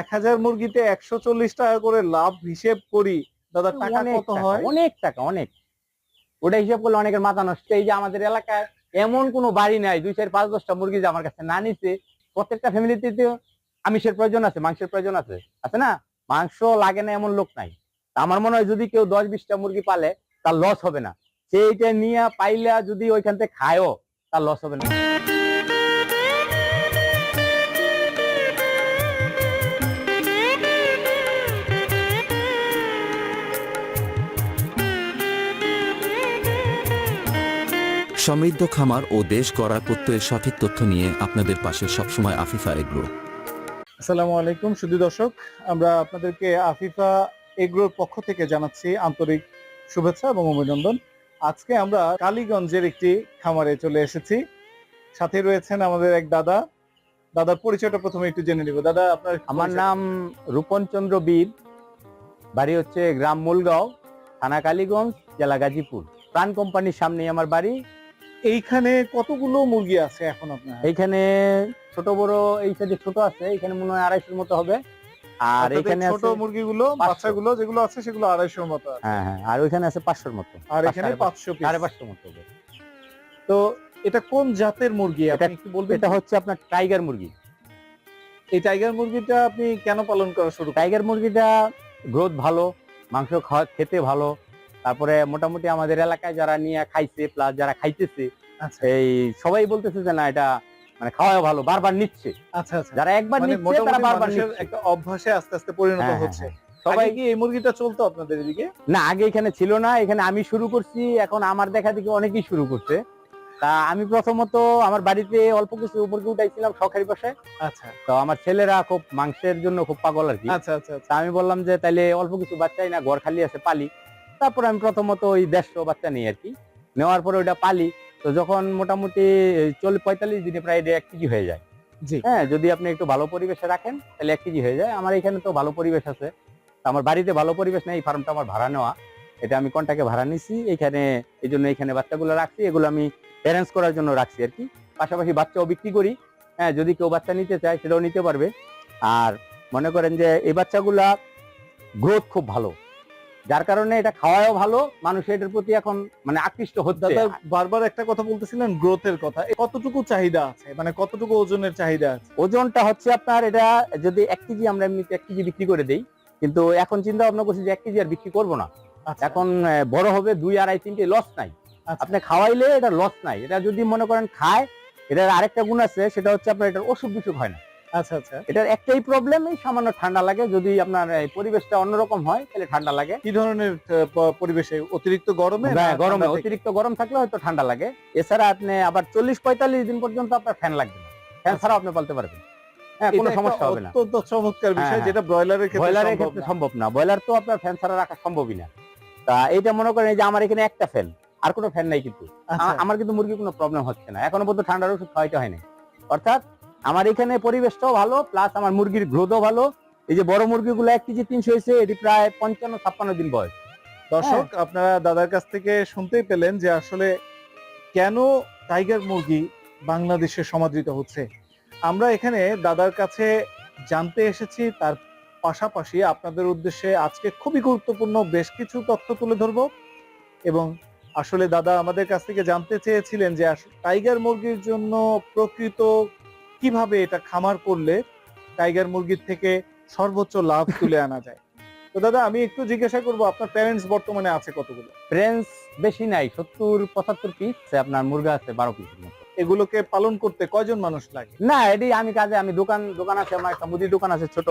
এক হাজার মুরগিতে একশো চল্লিশ টাকা করে লাভ হিসেব করি। দাদা টাকা কত হয় অনেক টাকা অনেক। ওটা হিসাব করলে অনেকের মাথা নষ্ট। এই যে আমাদের এলাকায় এমন কোনো বাড়ি নাই দুই চার পাঁচ দশটা মুরগি যে আমার কাছে না নিছে প্রত্যেকটা ফ্যামিলিতে তো আমিষের প্রয়োজন আছে মাংসের প্রয়োজন আছে। আছে না? মাংস লাগে না এমন লোক নাই। আমার মনে হয় যদি কেউ দশ বিশটা মুরগি পালে তার লস হবে না। সেইটা নিয়ে পাইলা যদি ওইখান থেকে খায়ও তার লস হবে না। সমৃদ্ধ খামার ও দেশ গড়ার প্রত্যয়ের সঠিক তথ্য নিয়ে আপনাদের পাশে সবসময় আফিফা এগ্রো। আসসালামু আলাইকুম সুধী দর্শক। আমরা আপনাদেরকে আফিফা এগ্রোর পক্ষ থেকে জানাচ্ছি আন্তরিক শুভেচ্ছা এবং অভিনন্দন। আজকে আমরা কালীগঞ্জের একটি খামারে চলে এসেছি। সাথে রয়েছেন আমাদের এক দাদা। দাদার পরিচয়টা প্রথমে একটু জেনে নিব। দাদা আপনার আমার নাম রূপন চন্দ্র বীর। বাড়ি হচ্ছে গ্রাম মূলগাঁও থানা কালীগঞ্জ জেলা গাজীপুর। প্রাণ কোম্পানির সামনে আমার বাড়ি। এইখানে কতগুলো মুরগি আছে এখন আপনার? এইখানে ছোট বড় এই সাইডে ছোট আছে এখানে মনে হয় আড়াইশোর মতো হবে। আর এখানে ছোট মুরগিগুলো বাচ্চাগুলো যেগুলো আছে সেগুলো আড়াইশোর মতো হ্যাঁ হ্যাঁ আর ওইখানে আছে পাঁচশোর মতো। আর এখানে পাঁচশো সাড়ে পাঁচশোর মতো হবে। তো এটা কোন জাতের মুরগি আপনি এটা- একটু বলবেন? এটা হচ্ছে আপনার টাইগার মুরগি। এই টাইগার মুরগিটা আপনি কেন পালন করা শুরু টাইগার মুরগিটা গ্রোথ ভালো মাংস খাওয়া খেতে ভালো তারপরে মোটামুটি আমাদের এলাকায় যারা নিয়ে খাইছে প্লাস যারা খাইতেছে আচ্ছা। এই সবাই বলতেছে যে না এটা মানে খাওয়া ভালো বারবার নিচ্ছে। আচ্ছা আচ্ছা। যারা একবার মানে নিচ্ছে তারা বারবার একটা অভ্যাসে আস্তে আস্তে পরিণত হ্যাঁ, হ্যাঁ, হচ্ছে। হ্যাঁ। সবাই কি এই মুরগিটা চলতো আপনাদের এদিকে? না আগে এখানে ছিল না এখানে আমি শুরু করছি এখন আমার দেখা দেখি অনেকেই শুরু করছে। তা আমি প্রথমত আমার বাড়িতে অল্প কিছু মুরগি উঠাইছিলাম শখের বসে আচ্ছা। তো আমার ছেলেরা খুব মাংসের জন্য খুব পাগল আর কি। আচ্ছা আচ্ছা আচ্ছা। আমি বললাম যে তাইলে অল্প কিছু বাচ্চাই না ঘর খালি আছে পালি। তারপর আমি প্রথমত ওই দেড়শো বাচ্চা নিই আর কি। নেওয়ার পরে ওইটা পালি তো যখন মোটামুটি চল্লিশ পঁয়তাল্লিশ দিনে প্রায় এক কেজি হয়ে যায়। হ্যাঁ যদি আপনি একটু ভালো পরিবেশে রাখেন তাহলে এক কেজি হয়ে যায়। আমার এখানে তো ভালো পরিবেশ আছে। আমার বাড়িতে ভালো পরিবেশ নেই এই ফার্মটা আমার ভাড়া নেওয়া। এটা আমি কন্টাকে ভাড়া নিছি। এখানে এই জন্য এখানে বাচ্চাগুলো রাখছি এগুলো আমি প্যারেন্টস করার জন্য রাখছি আর কি। পাশাপাশি বাচ্চাও বিক্রি করি। হ্যাঁ যদি কেউ বাচ্চা নিতে চায় সেটাও নিতে পারবে। আর মনে করেন যে এই বাচ্চাগুলা গ্রোথ খুব ভালো। যার কারণে এটা খাওয়াও ভালো মানুষ এটার প্রতি এখন মানে আকৃষ্ট হচ্ছে। দাদা বারবার একটা কথা বলতেছিলেন গ্রোথের কথা। এ কতটুকু চাহিদা আছে? মানে কতটুকু ওজনের চাহিদা আছে? ওজনটা হচ্ছে আপনার এটা যদি এক কেজি আমরা এমনিতে এক কেজি বিক্রি করে দেই। কিন্তু এখন চিন্তা ভাবনা করছি যে এক কেজি আর বিক্রি করব না। আচ্ছা। এখন বড় হবে দুই আড়াই তিনটে লস নাই। আচ্ছা। আপনি খাওয়াইলে এটা লস নাই। এটা যদি মনে করেন খায় এটার আরেকটা গুণ আছে সেটা হচ্ছে আপনার এটার অসুখ বিসুখ হয় না। আচ্ছা আচ্ছা। এটার একটাই প্রবলেম এই সামান্য ঠান্ডা লাগে। যদি আপনার পরিবেশটা অন্যরকম হয় তাহলে ঠান্ডা লাগে। কি ধরনের পরিবেশে? অতিরিক্ত গরমে হ্যাঁ, গরমে। ঠান্ডা অতিরিক্ত গরম থাকলে হয়তো ঠান্ডা লাগে। এছাড়া আপনি আবার চল্লিশ পঁয়তাল্লিশ দিন পর্যন্ত আপনার ফ্যান লাগবে ফ্যান ছাড়াও আপনি পালতে পারবেন। হ্যাঁ কোনো সমস্যা হবে না। অত্যন্ত চমৎকার বিষয় হ্যাঁ, যেটা ব্রয়লারের ক্ষেত্রে ব্রয়লারের সম্ভব ক্ষেত্রে না। সম্ভব না। ব্রয়লার তো আপনার ফ্যান ছাড়া রাখা সম্ভবই না। তা এইটা মনে করেন যে আমার এখানে একটা ফ্যান আর কোনো ফ্যান নাই কিন্তু। আচ্ছা, আমার কিন্তু মুরগির কোনো প্রবলেম হচ্ছে না। এখনও পর্যন্ত ঠান্ডার ওষুধ খাওয়াইতে হয়নি অর্থাৎ আমার এখানে পরিবেশটাও ভালো প্লাস আমার মুরগির গ্রোথও ভালো। এই যে বড় মুরগিগুলো এক কেজি তিনশো হয়েছে এটি প্রায় পঞ্চান্ন ছাপ্পান্ন দিন বয়স। দর্শক হ্যাঁ। আপনারা দাদার কাছ থেকে শুনতেই পেলেন যে আসলে কেন টাইগার মুরগি বাংলাদেশে সমাদৃত হচ্ছে। আমরা এখানে দাদার কাছে জানতে এসেছি তার পাশাপাশি আপনাদের উদ্দেশ্যে আজকে খুবই গুরুত্বপূর্ণ বেশ কিছু তথ্য তুলে ধরব। এবং আসলে দাদা আমাদের কাছ থেকে জানতে চেয়েছিলেন যে টাইগার মুরগির জন্য প্রকৃত কীভাবে এটা খামার করলে টাইগার মুরগির থেকে সর্বোচ্চ লাভ তুলে আনা যায়? তো দাদা আমি একটু জিজ্ঞাসা করব আপনার প্যারেন্টস বর্তমানে আছে কতগুলো? ফ্রেন্স বেশি নাই সত্তর পঁচাত্তর পিস আপনার মুরগা আছে বারো মতো। এগুলোকে পালন করতে কয়জন মানুষ লাগে? না এটি আমি কাজে আমি দোকান দোকান আছে আমার একটা মুদির দোকান আছে ছোট।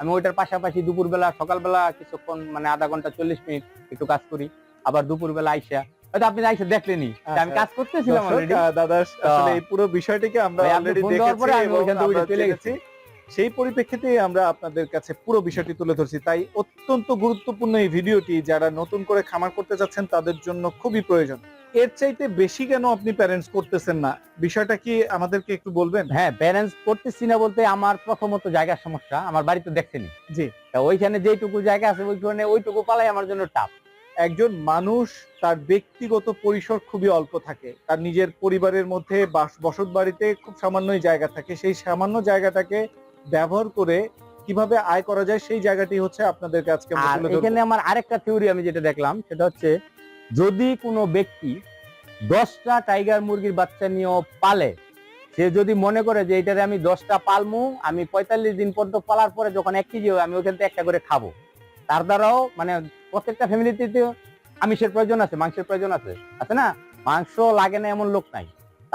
আমি ওইটার পাশাপাশি দুপুরবেলা সকালবেলা কিছুক্ষণ মানে আধা ঘণ্টা চল্লিশ মিনিট একটু কাজ করি। আবার দুপুরবেলা আইসা হয়তো আপনি আইসা দেখলেনি আমি আচ্ছা। কাজ করতেছিলাম অলরেডি দাদা আসলে এই পুরো বিষয়টিকে আমরা অলরেডি দেখেছি চলে জেনেছি। সেই পরিপ্রেক্ষিতে আমরা আপনাদের কাছে পুরো বিষয়টি তুলে ধরছি। তাই অত্যন্ত গুরুত্বপূর্ণ এই ভিডিওটি যারা নতুন করে খামার করতে যাচ্ছেন তাদের জন্য খুবই প্রয়োজন। এর চাইতে বেশি কেন আপনি প্যারেন্টস করতেছেন না? বিষয়টা কি আমাদেরকে একটু বলবেন? হ্যাঁ ব্যালেন্স করতেছি না বলতে আমার প্রথমত জায়গার সমস্যা। আমার বাড়িতে দেখছেনি জি। ওইখানে যেটুকু জায়গা আছে ওইখানে ওইটুকু পালাই আমার জন্য টাফ একজন মানুষ তার ব্যক্তিগত পরিসর খুবই অল্প থাকে। তার নিজের পরিবারের মধ্যে বাস বসত বাড়িতে খুব সামান্যই জায়গা থাকে। সেই সামান্য জায়গাটাকে ব্যবহার করে কীভাবে আয় করা যায় সেই জায়গাটি হচ্ছে তুলে ধরবো। এখানে আমার আরেকটা থিওরি আমি যেটা দেখলাম সেটা হচ্ছে যদি কোনো ব্যক্তি দশটা টাইগার মুরগির বাচ্চা নিয়েও পালে সে যদি মনে করে যে এটারে আমি দশটা পালমু আমি পঁয়তাল্লিশ দিন পর্যন্ত পালার পরে যখন এক কেজি হবে আমি ওখান থেকে একটা করে খাব। তার দ্বারাও মানে প্রত্যেকটা ফ্যামিলিতে আমিষের প্রয়োজন আছে, মাংসের প্রয়োজন আছে। আছে না? মাংস লাগে না এমন লোক নাই।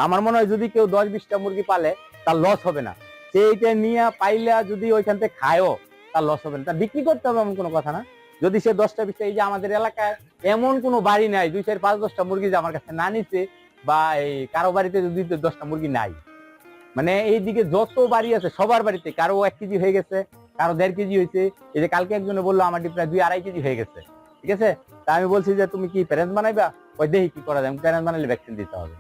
আমার মনে হয় যদি কেউ দশ বিশটা মুরগি পালে, তার লস হবে না। সে এটা নিয়ে পাইলে যদি ওইখান থেকে খায়ও, তার লস হবে না। তা বিক্রি করতে হবে এমন কোনো কথা না? যদি সে দশটা বিশটা এই যে আমাদের এলাকায় এমন কোনো বাড়ি নাই, দুই চার পাঁচ দশটা মুরগি যে আমার কাছে না নিচ্ছে বা এই কারও বাড়িতে যদি দশটা মুরগি নাই। মানে এইদিকে যত বাড়ি আছে, সবার বাড়িতে কারও এক কেজি হয়ে গেছে কারও দেড় কেজি হয়েছে। এই যে কালকে একজনে বলল, আমার ডিপ প্রায় দুই আড়াই কেজি হয়ে গেছে। ঠিক আছে? তা আমি বলছি যে, তুমি কি প্যারেন্টস বানাইবা? ওই দেখি কি করা যায়। প্যারেন্টস বানাইলে ভ্যাকসিন দিতে হবে।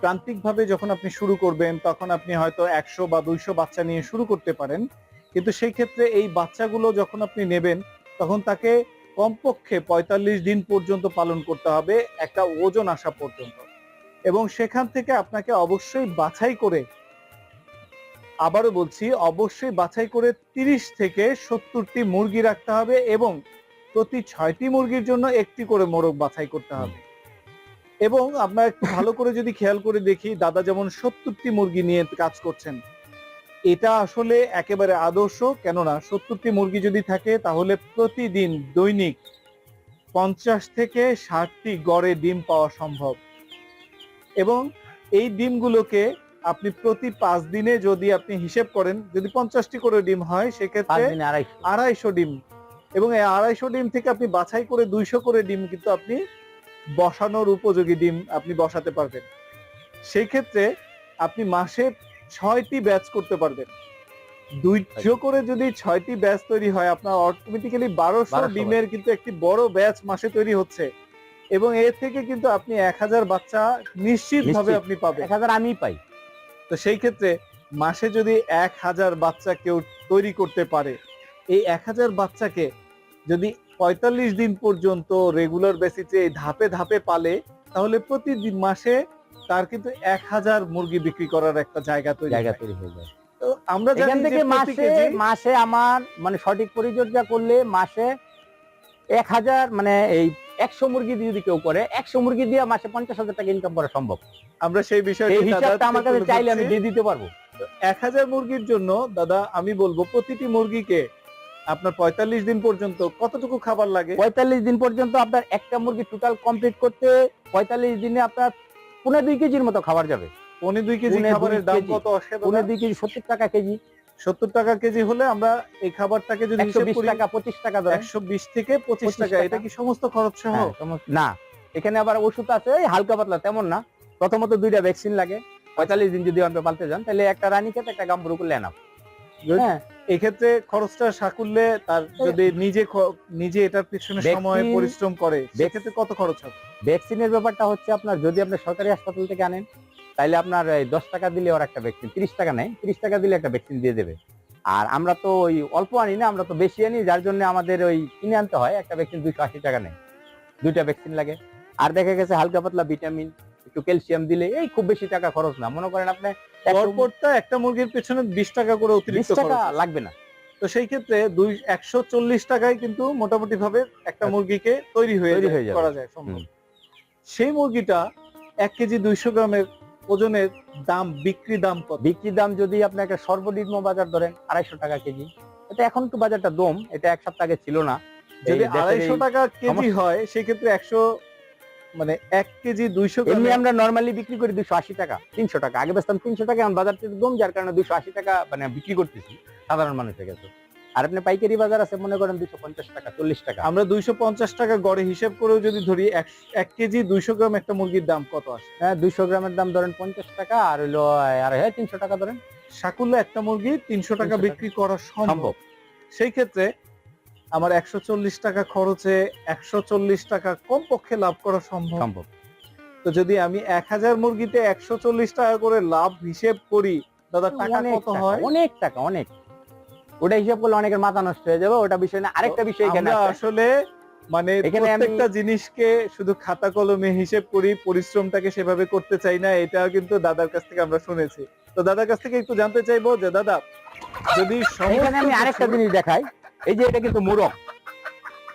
প্রান্তিক ভাবে যখন আপনি শুরু করবেন, তখন আপনি হয়তো একশো বা দুইশো বাচ্চা নিয়ে শুরু করতে পারেন। কিন্তু সেই ক্ষেত্রে এই বাচ্চাগুলো যখন আপনি নেবেন, তখন তাকে কমপক্ষে পঁয়তাল্লিশ দিন পর্যন্ত পালন করতে হবে, একটা ওজন আসা পর্যন্ত। এবং সেখান থেকে আপনাকে অবশ্যই বাছাই করে আবারও বলছি, অবশ্যই বাছাই করে তিরিশ থেকে সত্তরটি মুরগি রাখতে হবে এবং প্রতি ছয়টি মুরগির জন্য একটি করে মোরগ বাছাই করতে হবে। এবং আমরা একটু ভালো করে যদি খেয়াল করে দেখি, দাদা যেমন সত্তরটি মুরগি নিয়ে কাজ করছেন, এটা আসলে একেবারে আদর্শ। কেননা সত্তরটি মুরগি যদি থাকে, তাহলে প্রতিদিন দৈনিক পঞ্চাশ থেকে ষাটটি গড়ে ডিম পাওয়া সম্ভব। এবং এই ডিমগুলোকে আপনি প্রতি পাঁচ দিনে যদি আপনি হিসেব করেন যদি পঞ্চাশটি করে ডিম হয় সেক্ষেত্রে আড়াইশো। ডিম। এবং এই আড়াইশো ডিম থেকে আপনি বাছাই করে দুইশো করে ডিম কিন্তু আপনি বসানোর উপযোগী ডিম আপনি বসাতে পারবেন। সেই ক্ষেত্রে আপনি মাসে ছয়টি ব্যাচ করতে পারবেন। দুইশো করে যদি ছয়টি ব্যাচ তৈরি হয় আপনার অটোমেটিক্যালি বারোশো ডিমের কিন্তু একটি বড় ব্যাচ মাসে তৈরি হচ্ছে। এবং এর থেকে কিন্তু আপনি এক হাজার বাচ্চা নিশ্চিত। ভাবে আপনি পাবেন। এক হাজার আমি পাই। তো সেই ক্ষেত্রে মাসে যদি এক হাজার বাচ্চা কেউ তৈরি করতে পারে এই এক হাজার বাচ্চাকে যদি পঁয়তাল্লিশ দিন পর্যন্ত রেগুলার বেসিসে ধাপে ধাপে পালে তাহলে প্রতিদিন মাসে তার কিন্তু এক হাজার মুরগি বিক্রি করার একটা জায়গা তৈরি জায়গা তৈরি হয়ে যায়। তো আমরা এখান থেকে মাসে মাসে আমার মানে সঠিক পরিচর্যা করলে মাসে এক হাজার মানে এই একশো মুরগি দিয়ে যদি কেউ করে একশো মুরগি দিয়ে মাসে পঞ্চাশ হাজার টাকা ইনকাম করা সম্ভব। আমরা সেই বিষয়টি এই হিসাবটা আমার কাছে চাইলে আমি দিয়ে দিতে পারব। এক হাজার মুরগির জন্য দাদা আমি বলব প্রতিটি মুরগিকে আপনার পঁয়তাল্লিশ দিন পর্যন্ত কতটুকু খাবার লাগে? পঁয়তাল্লিশ দিন পর্যন্ত আপনার একটা মুরগি টোটাল কমপ্লিট করতে পঁয়তাল্লিশ দিনে আপনার পুনে দুই কেজির মতো খাবার যাবে। পনেরো দুই কেজি খাবারের দাম কত আসে পুনে দুই কেজি সত্তর টাকা কেজি। সত্তর টাকা কেজি হলে আমরা এই খাবারটাকে যদি টাকা পঁচিশ টাকা একশো বিশ থেকে পঁচিশ টাকা। এটা কি সমস্ত খরচ সহ? হ্যাঁ, না এখানে আবার ওষুধ আছে হালকা পাতলা তেমন না। প্রথমত দুইটা ভ্যাকসিন লাগে পঁয়তাল্লিশ দিন যদি আমরা পালতে যান তাহলে একটা রানী খেতে একটা গাম্বুরু করলে Good. হ্যাঁ। এক্ষেত্রে খরচটা সাকুল্যে তার যদি নিজে নিজে এটার পিছনে সময় পরিশ্রম করে সেক্ষেত্রে কত খরচ হবে? ভ্যাকসিনের ব্যাপারটা হচ্ছে আপনার যদি আপনি সরকারি হাসপাতাল থেকে আনেন তাহলে আপনার এই দশ টাকা দিলে ওর একটা ভ্যাকসিন তিরিশ টাকা নেই তিরিশ টাকা দিলে একটা ভ্যাকসিন দিয়ে দেবে। আর আমরা তো ওই অল্প আনি না আমরা তো বেশি আনি যার জন্য আমাদের ওই কিনে আনতে হয় একটা ভ্যাকসিন দুইশো আশি টাকা নেই দুইটা ভ্যাকসিন লাগে। আর দেখা গেছে হালকা পাতলা ভিটামিন একটু ক্যালসিয়াম দিলে এই খুব বেশি টাকা খরচ না। মনে করেন আপনি একটা মুরগির পেছনে বিশ টাকা করে অতিরিক্ত টাকা লাগবে না। তো সেই ক্ষেত্রে দুই একশো চল্লিশ টাকায় কিন্তু মোটামুটি ভাবে একটা মুরগিকে তৈরি হয়ে যায়- করা যায় সম্ভব। সেই মুরগিটা এক কেজি দুইশো গ্রামের ওজনের দাম বিক্রি দাম কত? বিক্রির দাম যদি আপনি একটা সর্বনিম্ন বাজার ধরেন আড়াইশো টাকা কেজি। এটা এখন তো বাজারটা দম এটা এক সপ্তাহ আগে ছিল না। যদি আড়াইশো টাকা কেজি হয় সেক্ষেত্রে একশো মানে এক কেজি দুইশো এমনি আমরা নর্মালি বিক্রি করি দুশো আশি টাকা তিনশো টাকা। আগে বেচতাম তিনশো টাকা এখন বাজার থেকে দম যার কারণে দুশো আশি টাকা মানে বিক্রি করতেছি সাধারণ মানুষের কাছে। আর আপনি পাইকারি বাজার আছে মনে করেন দুশো পঞ্চাশ টাকা চল্লিশ টাকা। আমরা দুইশো পঞ্চাশ টাকা গড়ে হিসেব করেও যদি ধরি এক- কেজি দুইশো গ্রাম একটা মুরগির দাম কত আসে? হ্যাঁ দুইশো গ্রামের দাম ধরেন পঞ্চাশ টাকা আর হইল আর হ্যাঁ তিনশো টাকা ধরেন। সাকুল্য একটা মুরগি তিনশো টাকা বিক্রি করা সম্ভব। সেই ক্ষেত্রে আমার একশো চল্লিশ টাকা খরচে একশো চল্লিশ টাকা কমপক্ষে লাভ করা সম্ভব। সম্ভব। তো যদি আমি এক হাজার মুরগিতে একশো চল্লিশ টাকা করে লাভ হিসেব করি দাদা টাকা কত হয়? অনেক টাকা অনেক। ওটা হিসাব করলে অনেকের মাথা নষ্ট হয়ে যাবে ওটা বিষয় না। আরেকটা বিষয় এখানে আসলে মানে প্রত্যেকটা জিনিসকে শুধু খাতা কলমে হিসেব করি পরিশ্রমটাকে সেভাবে করতে চাই না এটা কিন্তু দাদার কাছ থেকে আমরা শুনেছি। তো দাদার কাছ থেকে একটু জানতে চাইব যে দাদা যদি এখানে আমি আরেকটা জিনিস দেখাই। এই যে এটা কিন্তু মুরগ।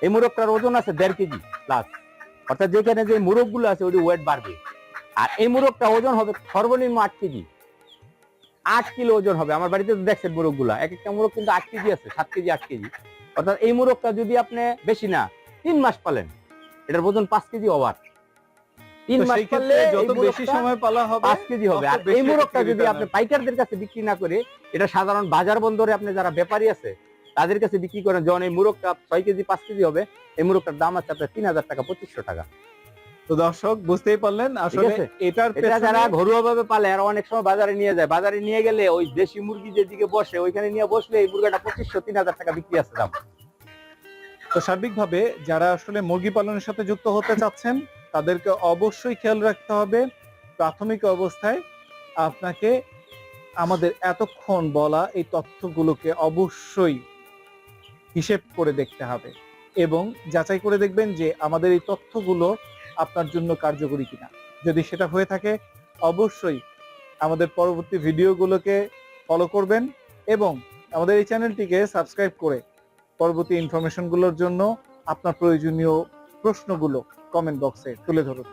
এই মুরগটার ওজন আছে দেড় কেজি প্লাস অর্থাৎ যেখানে যে মুরগগুলো আছে ওটি ওয়েট বাড়বে। আর এই মুরগটা ওজন হবে সর্বনিম্ন আট কেজি। আট কিলো ওজন হবে। আমার বাড়িতে তো দেখছেন মুরগগুলা এক একটা মুরগ কিন্তু আট কেজি আছে সাত কেজি আট কেজি। অর্থাৎ এই মুরগটা যদি আপনি বেশি না তিন মাস পালেন এটার ওজন পাঁচ কেজি ওভার তিন মাস সেই পারলে ক্ষেত্রে এই যত বেশি সময় পালা হবে পাঁচ কেজি হবে। আর এই মুরগটা যদি আপনি। পাইকারদের কাছে বিক্রি না করে এটা সাধারণ বাজার বন্দরে আপনি যারা ব্যাপারী আছে তাদের কাছে বিক্রি করেন। যখন এই মুরগটা ছয় কেজি পাঁচ কেজি হবে। এই মুরগটার দাম আছে আপনার তিন হাজার টাকা পঁচিশশো টাকা। তো দর্শক বুঝতেই পারলেন আসলে এটার এটা যারা ঘরোয়া ভাবে পালে আর অনেক সময় বাজারে নিয়ে যায়। বাজারে নিয়ে গেলে ওই দেশি মুরগি যেদিকে বসে ওইখানে নিয়ে বসলে এই মুরগাটা পঁচিশশো তিন হাজার টাকা বিক্রি আছে দাম। তো সার্বিকভাবে যারা আসলে মুরগি পালনের সাথে যুক্ত হতে চাচ্ছেন তাদেরকে অবশ্যই খেয়াল রাখতে হবে প্রাথমিক অবস্থায়। আপনাকে আমাদের এতক্ষণ বলা এই তথ্যগুলোকে অবশ্যই হিসেব করে দেখতে হবে এবং যাচাই করে দেখবেন যে আমাদের এই তথ্যগুলো আপনার জন্য কার্যকরী কিনা। যদি সেটা হয়ে থাকে অবশ্যই আমাদের পরবর্তী ভিডিওগুলোকে ফলো করবেন এবং আমাদের এই চ্যানেলটিকে সাবস্ক্রাইব করে পরবর্তী ইনফরমেশনগুলোর জন্য আপনার প্রয়োজনীয় প্রশ্নগুলো কমেন্ট বক্সে তুলে ধরুন।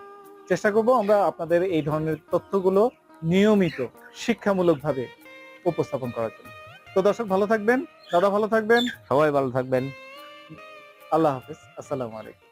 চেষ্টা করব আমরা আপনাদের এই ধরনের তথ্যগুলো নিয়মিত শিক্ষামূলকভাবে উপস্থাপন করার জন্য। তো দর্শক ভালো থাকবেন। দাদা ভালো থাকবেন। সবাই ভালো থাকবেন। আল্লাহ হাফিজ। আসসালামু আলাইকুম।